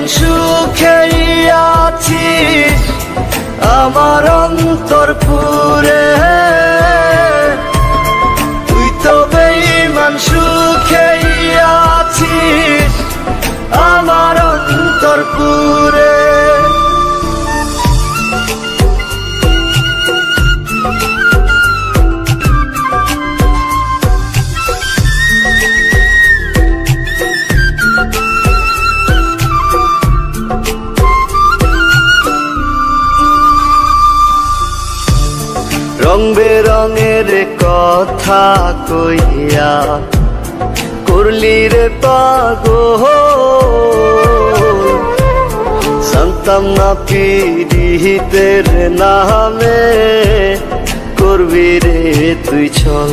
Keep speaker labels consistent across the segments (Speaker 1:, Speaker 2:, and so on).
Speaker 1: বেইমান সুখেই আছি। আমার অন্তর পুরে রং বেরঙের কথা কইয়া করলি রে পাগো সন্তাম না পিড়িতের নামে করবি রে তুই ছল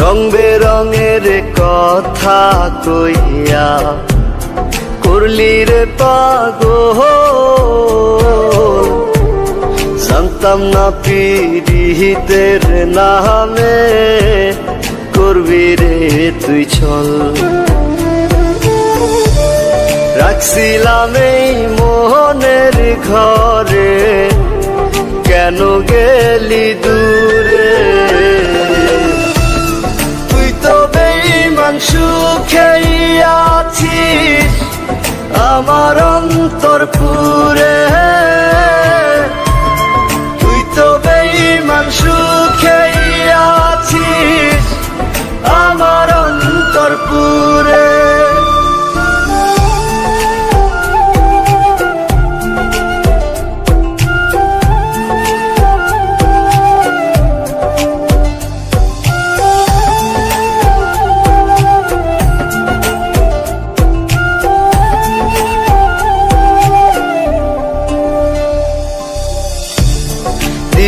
Speaker 1: রং বেরঙের কথা কইয়া করলি রে পাগো জানতাম না পিড়িতের নামে করবি রে তুই ছল রাখছিলাম এই মোহনের ঘরে, কেন গেলি দূরে? আমার অন্তর পুরে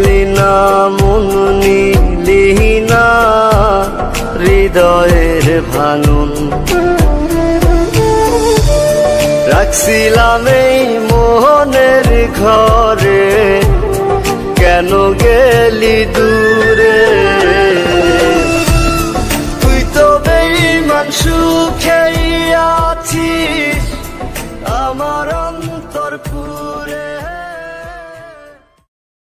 Speaker 1: দিলি না মন নিলি না হৃদয়ের ভাঙন। রাখছিলাম এই মোহনের ঘরে কেন গেলি দূরে